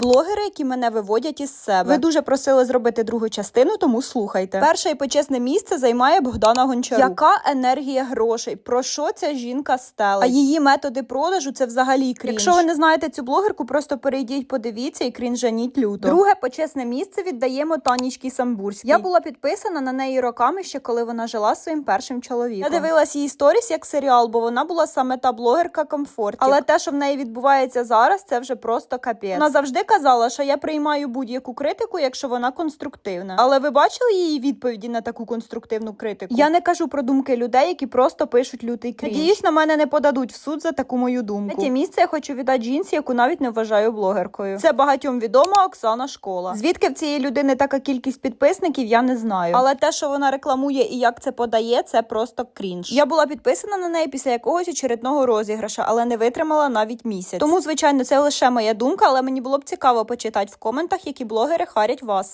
Блогери, які мене виводять із себе. Ви дуже просили зробити другу частину, тому слухайте. Перше і почесне місце займає Богдана Гончарук. Яка енергія грошей? Про що ця жінка стела? А її методи продажу це взагалі крінж. Якщо ви не знаєте цю блогерку, просто перейдіть, подивіться і крінжаніть люто. Друге почесне місце віддаємо Танічці Самбурській. Я була підписана на неї роками ще коли вона жила своїм першим чоловіком. Я дивилась її сторіс як серіал, бо вона була саме та блогерка комфортів. Але те, що в неї відбувається зараз, це вже просто капець. Вона завжди казала, що я приймаю будь-яку критику, якщо вона конструктивна. Але ви бачили її відповіді на таку конструктивну критику? Я не кажу про думки людей, які просто пишуть лютий крінж. Надіюсь, на мене не подадуть в суд за таку мою думку. Третє місце я хочу віддати жінці, яку навіть не вважаю блогеркою. Це багатьом відома Оксана Школа. Звідки в цієї людини така кількість підписників, я не знаю. Але те, що вона рекламує і як це подає, це просто крінж. Я була підписана на неї після якогось очередного розіграша, але не витримала навіть місяць. Тому, звичайно, це лише моя думка, але мені було б цікаво почитати в коментах, які блогери харять вас.